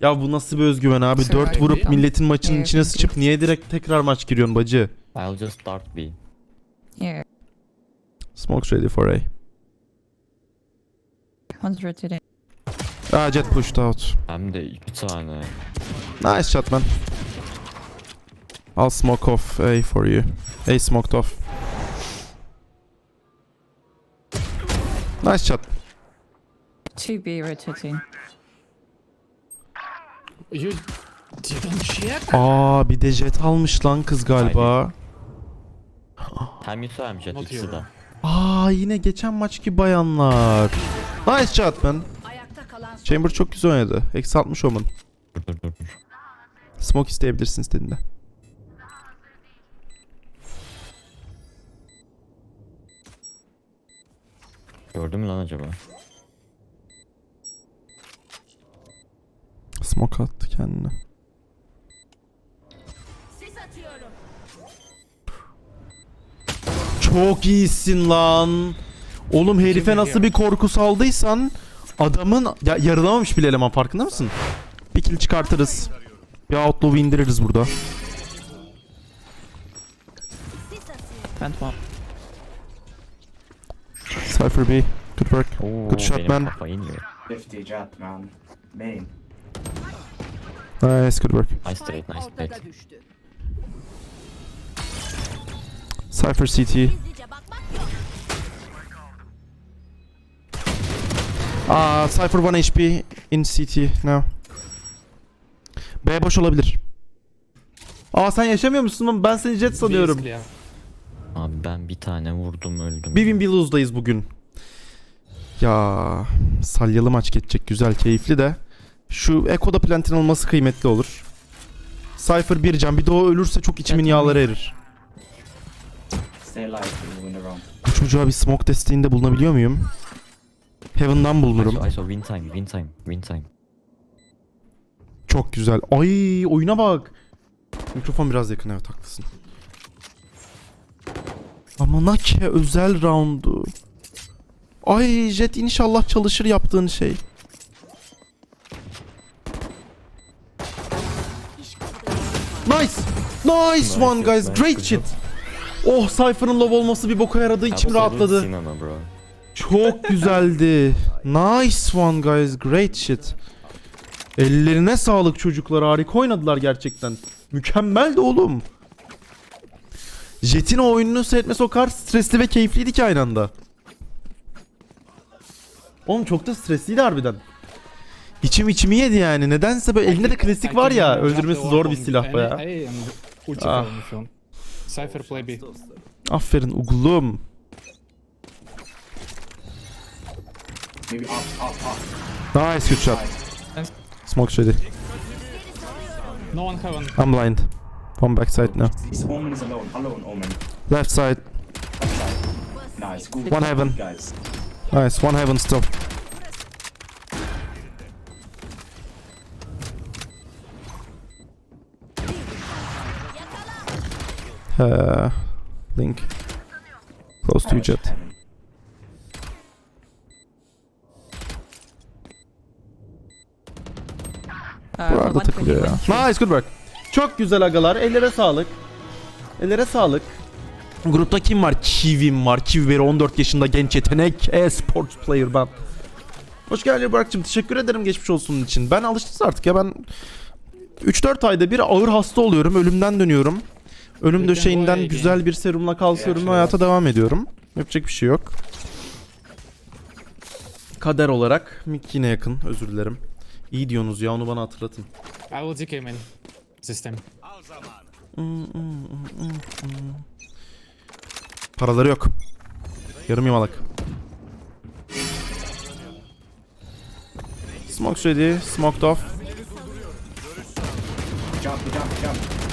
Ya bu nasıl bir özgüven abi? Sir, 4 I vurup milletin maçının Yeah, içine sıçıp niye direkt tekrar maç giriyorsun bacı? I'll just start B. Yeah. Smoke's ready for A. One's rotating. Ah jet pushed out. Hem de iki tane. Nice shot man. I'll smoke off A for you. A smoked off. Nice shot. 2B rotating. You didn't check? Aa bir de jet almış lan kız galiba. Hem Yusuf hem Jet Not ikisi here. de. Aa yine geçen maçki bayanlar. Nice shot man. Ayakta kalan son Chamber çok güzel oynadı. Eksi 60 Omen. Dur dur dur. dur. Smoke isteyebilirsin istediğinde. Gördün mü lan acaba? Smoke attı kendine. Çok iyisin lan. Oğlum herife nasıl bir korku saldıysan adamın ya yarılamamış bile eleman farkında mısın? Bir kill çıkartırız. Bir outlaw'u indiririz burada. Plant one. Cypher B. Good work. Oo, Good shot, benim man. kafa iniyor. 50 jet man. Main. Nice good work. Nice trade, nice trade. Cypher CT. Aa Cypher 1 HP in CT now. B boş olabilir. Aa sen yaşamıyor musun lan? Ben seni jet sanıyorum. Abi ben bir tane vurdum öldüm. Bir win bir lose'dayız bugün. Ya salyalı maç geçecek güzel keyifli de. Şu Eko'da plantin olması kıymetli olur. Cypher bir can bir de o ölürse çok içimin yağları erir. Bu çocuğa bir smoke desteğinde bulunabiliyor muyum? Heaven'dan I bulunurum. saw, I saw win time, win time, win time. Çok güzel. Ay oyuna bak. Mikrofon biraz yakın evet haklısın. Ama Nake özel roundu. Ay Jet inşallah çalışır yaptığın şey. Nice. Nice one Nice, guys. nice, Great shit. Oh Cypher'ın low olması bir boka yaradı. İçim rahatladı. Çok güzeldi. Nice one guys. Great shit. Ellerine sağlık çocuklar. Harika oynadılar gerçekten. Mükemmeldi oğlum. Jet'in o oyununu seyretmesi o kadar stresli ve keyifliydi ki aynı anda. Oğlum çok da stressliydi harbiden. İçim içimi yedi yani. Nedense böyle elinde de klasik var ya. Öldürmesi zor bir silah baya. Ah. Cypher play B. Aferin uglum. Maybe up, up, up. Nice good shot. Smoke ready. No one heaven. I'm blind. One backside now. This Omen is alone. Alone, Omen. Left side. Left side. Nice. Good. One heaven. Guys. Nice. One heaven still. Uh, Link. Close to Jet. 120, takılıyor ya. 120. Nice good work. Çok güzel agalar. Ellere sağlık. Ellere sağlık. Grupta kim var? Kivim var. Kivi 14 yaşında genç yetenek. E-sports player ben. Hoş geldin Burak'cığım. Teşekkür ederim geçmiş olsun için. Ben alıştınız artık ya ben 3-4 ayda bir ağır hasta oluyorum. Ölümden dönüyorum. Ölüm döşeğinden güzel bir serumla kalkıyorum ve Yeah, hayata devam ediyorum. Yapacak bir şey yok. Kader olarak Mick yine yakın. Özür dilerim. İyi diyorsunuz ya onu bana hatırlatın. I will DK main. This time. Paraları yok. Yarım yamalak. Smoke ready, smoked off. Jump, jump, jump.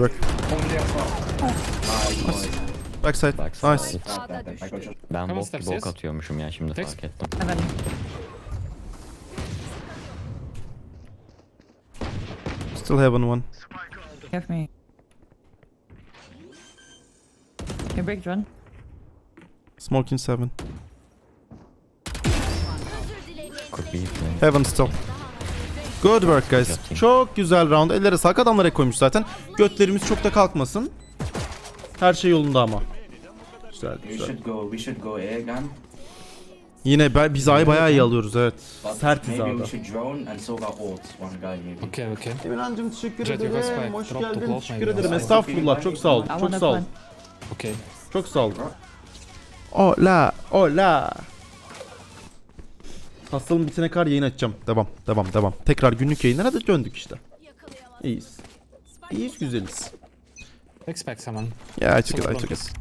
Good work. Omen there as well. Nice. boy. Backside. Backside. Nice. Bad, bad, bad. I got you. Ben Heaven bok steps, gibi ok yes. atıyormuşum ya şimdi Text. fark ettim. Heaven. Still having one. Give me. You break run. Smoking seven. Could be playing. Heaven still. Good work guys. Çok güzel round. Ellere sağlık. Adamlar ek koymuş zaten. Götlerimiz çok da kalkmasın. Her şey yolunda ama. Güzel güzel. Yine ben, biz A'yı bayağı iyi alıyoruz evet. But Sertiz maybe A'da. we should drone and Soga ult one guy maybe. Okay, okay. Emirhan'cım teşekkür Jet, ederim. Hoş Drop the geldin. Teşekkür maybe. ederim. Estağfurullah. Çok sağ ol. Çok sağ ol. Okay. Çok sağ ol. Ola. Ola. Hastalığım bitene kadar yayın açacağım. Devam. Devam. Devam. Tekrar günlük yayınlara da döndük işte. İyiyiz. İyiyiz güzeliz. Expect someone. Yeah I took it. I took it.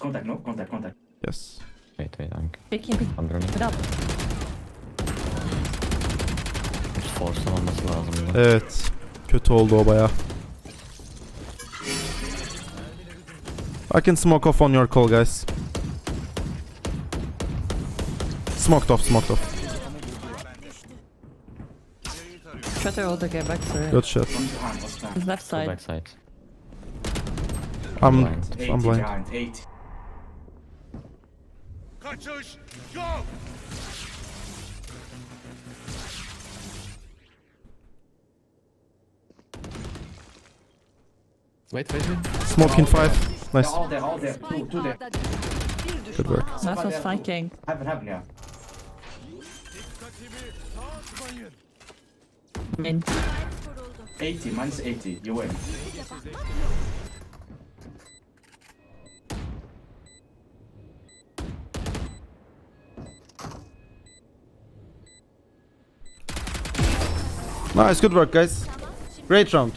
Contact, no? Contact, contact. Yes. Wait wait I'm, pick I'm it up. Force'un olması lazım. Evet. Kötü oldu o baya. I can smoke off on your call guys. Smoked off, smoked off. Try to hold to get back to it. Good shot. One behind, what's that? His left Go side. backside. I'm, Blind. 80 I'm blind. behind, 80. Wait, wait, wait. Smoking five. They're Nice. all there, all there. Two, two there. A'da bir Good düşman work. kaldı. That was flanking. Heaven, heaven, yeah. In. Kuruldu. 80, minus 80. You win. Nice, good work guys. Great round.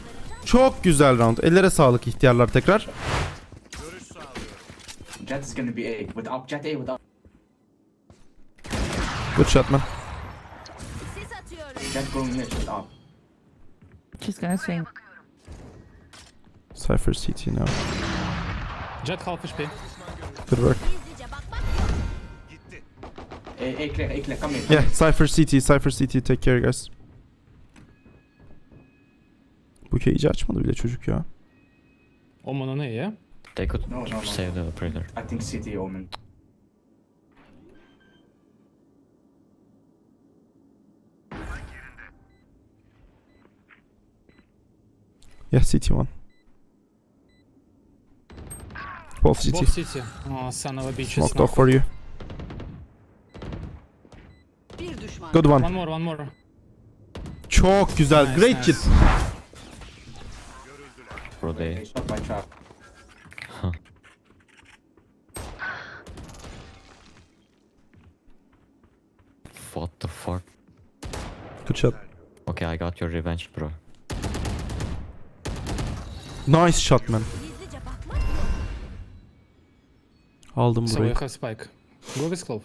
Çok güzel round. Ellere sağlık ihtiyarlar tekrar. Jet is gonna be A. Without Jet A, without. Good shot man. Going without. She's gonna swing. Cypher CT now. Jet half HP. Good work. Come come Yeah. Cypher CT, Cypher CT take care guys. Bu iyice açmadı bile çocuk ya. Omen on A, yeah? They could No, no, no. save the operator. I think City Omen. Yeah, CT one. Both CT. Both city. Oh, son of a bitch. Smoked off for you. Bir düşman. Good one. One more, one more. Çok güzel. Nice, Great nice. kit. Bro they They shot my trap. what the fuck? Good shot. Okay I got your revenge bro. Nice shot man. Aldım So we burayı. have spike. Go with Clove.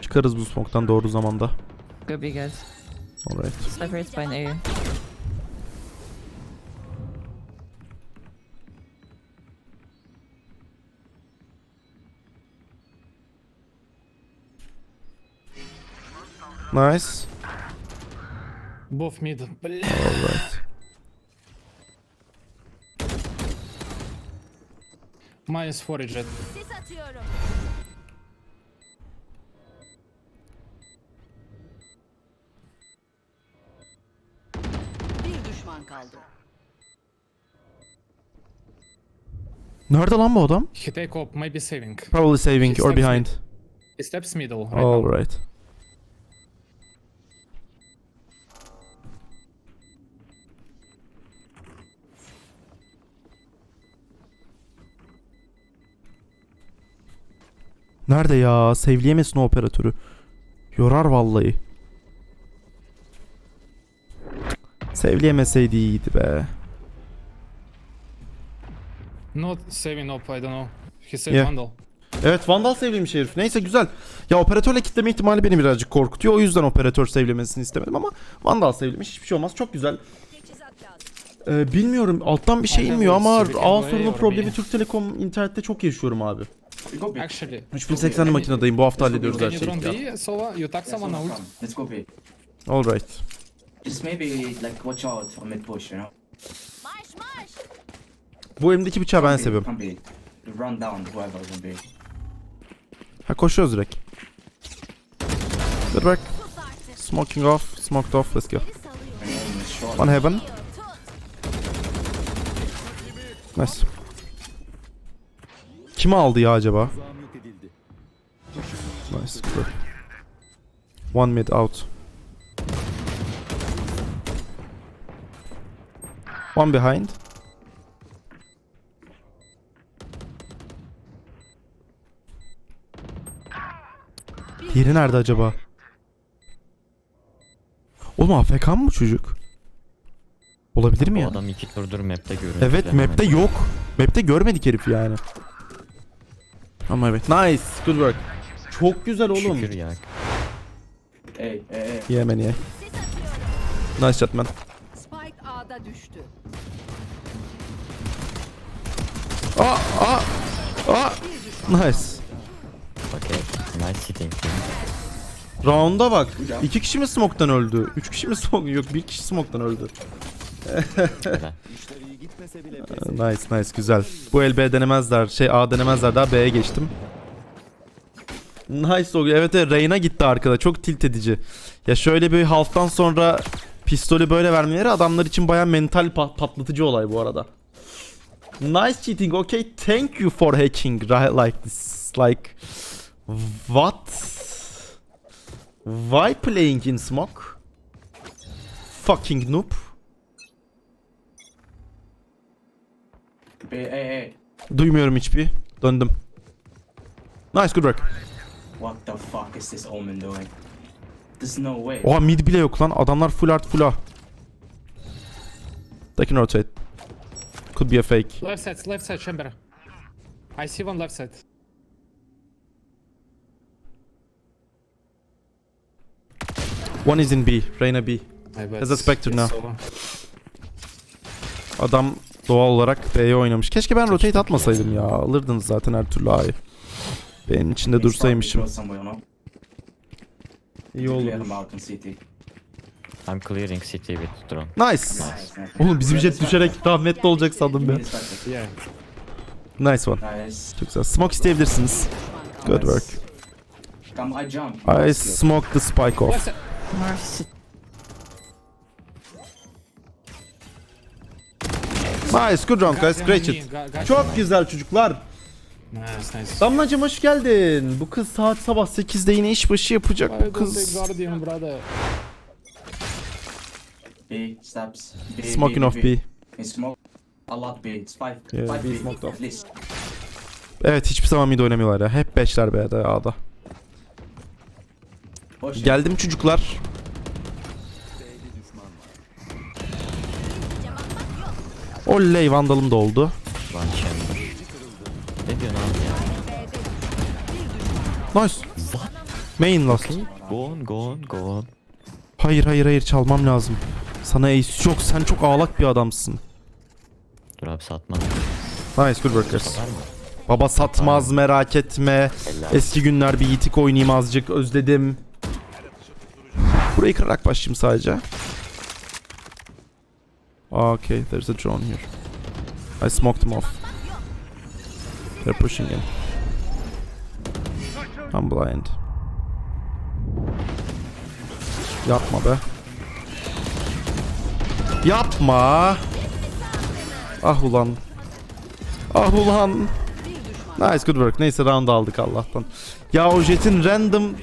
Çıkarız bu smoke'tan doğru zamanda. Go be guys. Alright. Separates by an A. Nice. Both mid. Alright. Minus 4 Jet. Sis atıyorum. Bir düşman kaldı. Nerede lan bu adam? He take op, maybe saving. Probably saving He or steps behind. He steps middle right now. Alright. Nerede ya? Sevleyemesin o operatörü. Yorar vallahi. Sevleyemeseydi iyiydi be. Not saving op, I don't know. He saved Yeah. Vandal. Evet Vandal sevlemiş herif. Neyse güzel. Ya operatörle kitleme ihtimali beni birazcık korkutuyor. O yüzden operatör sevlemesini istemedim ama Vandal sevlemiş. Hiçbir şey olmaz. Çok güzel. Teçhizat lazım. Ee, bilmiyorum alttan bir şey Aynen, inmiyor ama Civic ağ Envoy sorunu or problemi bir- Türk Telekom internette çok yaşıyorum abi. Go B. Actually. 3080 makinedeyim bu hafta hallediyoruz her Can you şeyi. drone B, Sova? You someone. Let's go B. Alright. Just maybe like watch out on mid push, you know. Marş marş. Bu elimdeki bıçağı ben seviyorum. Come B. Run down whoever is in B. Ha koşuyoruz direkt. Good work. Smoking off, smoked off. Let's go. One heaven. Nice. Kim aldı ya acaba? Nice. Good. One mid out. One behind. Diğeri nerede acaba? Oğlum AFK mı bu çocuk? Olabilir mi ya? adam iki turdur map'te görüyor. Evet map'te yok. Map'te görmedik herif yani. Ama evet. Nice. Good work. Çok güzel oğlum. Şükür ya. Hey, hey, hey. Yeah man yeah. Sis atıyorum. Nice shot man. Spike A'da düştü. Aa aa aa. Nice. Okay. Nice sitting. Round'a bak. İki kişi mi smoke'tan öldü? Üç kişi mi smoke? Yok bir kişi smoke'tan öldü. Nice nice güzel. Bu el B denemezler. Şey A denemezler daha B'ye geçtim. Nice o. Evet evet Reyna gitti arkada. Çok tilt edici. Ya şöyle bir half'tan sonra pistolü böyle vermeleri adamlar için baya mental pa- patlatıcı olay bu arada. Nice cheating. Okay, thank you for hacking right like this. Like what? Why playing in smoke? Fucking noob. Hey, hey, hey. Duymuyorum hiçbir. Döndüm. Nice good work. What the fuck is this omen doing? There's no way. Oha mid bile yok lan. Adamlar full art full A. They can rotate. Could be a fake. Left side, left side chamber. I see one left side. One is in B. Reyna B. Has a Spectre now. Adam doğal olarak B'ye oynamış. Keşke ben rotate atmasaydım ya. Alırdınız zaten her türlü A'yı. B'nin içinde dursaymışım. İyi olur. I'm clearing city with drone. Nice. Nice. Oğlum bizim jet düşerek rahmetli olacak sandım ben. Nice one. Nice. Çok güzel. Smoke isteyebilirsiniz. Good work. I jump. I smoked the spike off. Mercy. Nice. Good round guys. Great shit. Çok güzel çocuklar. Nice, nice. Damlacım hoş geldin. Bu kız saat sabah 8'de yine işbaşı yapacak bu kız. guardian, brother? B, steps. B, Smoking B, off B. B. In smoke. A lot B. It's five. Yeah, five B B. smoked off. At least. Evet hiçbir zaman mid oynamıyorlar ya. Hep 5'ler B'de A'da. İt. Geldim çocuklar. Oley vandalım da oldu. One chamber. Ne diyorsun abi ya? Nice. Main last. Go on, go on, go on. Hayır hayır hayır çalmam lazım. Sana ace yok. Sen çok ağlak bir adamsın. Dur abi satma. Nice good workers. Baba satmaz merak etme. Eski günler bir yitik oynayayım azıcık özledim. Burayı kırarak başlayayım sadece. Okay, there's a drone here. I smoked him off. They're pushing in. I'm blind. Yapma be. Yapma. Ah ulan. Ah ulan. Nice good work. Neyse round aldık Allah'tan. Ya o jetin random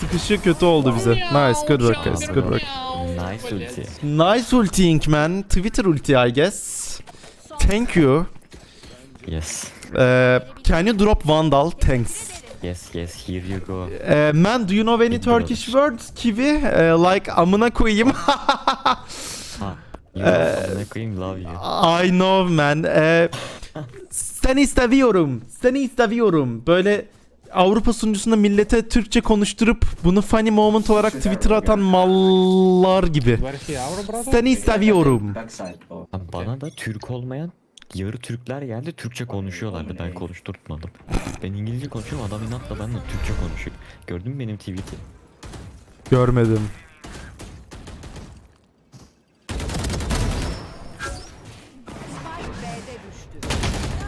sıkışı kötü oldu bize. Nice good work guys. Good work. Nice ulti. Nice ulting man. Twitter ulti I guess. Thank you. Yes. Uh, can you drop Vandal? Thanks. Yes, yes, here you go. Uh, man, do you know any Big Turkish words? Kiwi? Uh, like amına koyayım. Ha. You amına koyayım love you. I know man. Uh, seni seviyorum. Seni seviyorum. Böyle Avrupa sunucusunda millete Türkçe konuşturup bunu funny moment olarak Twitter'a atan mallar gibi. Seni seviyorum. Abi bana da Türk olmayan yarı Türkler geldi Türkçe konuşuyorlardı ben konuşturtmadım. Ben İngilizce konuşuyorum adam inatla benimle Türkçe konuşuyor. Gördün mü benim tweet'i? Görmedim.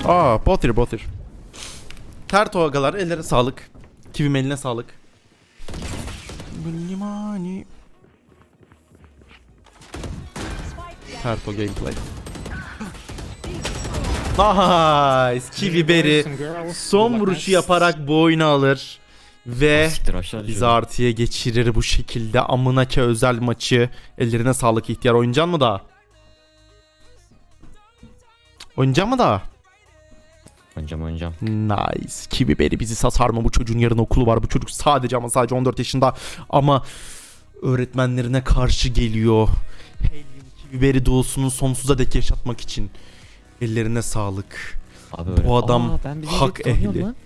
Aa, botir botir. Terto agalar ellere sağlık. Kivim eline sağlık. Limani. Terto gameplay. Nice. Kiwi Berry son vuruşu yaparak bu oyunu alır. Ve biz artıya geçirir bu şekilde Amınake özel maçı. Ellerine sağlık ihtiyar. Oyuncan mı daha? Oyuncan mı daha? Oynayacağım oynayacağım. Nice. Kiwi Berry bizi sasar mı? Bu çocuğun yarın okulu var. Bu çocuk sadece ama sadece 14 yaşında. Ama öğretmenlerine karşı geliyor. Helium Kiwi Berry doğusunun sonsuza dek yaşatmak için. Ellerine sağlık. Abi öyle. Bu adam Aa, ben bizim hak herif tanıyorum ehli. lan.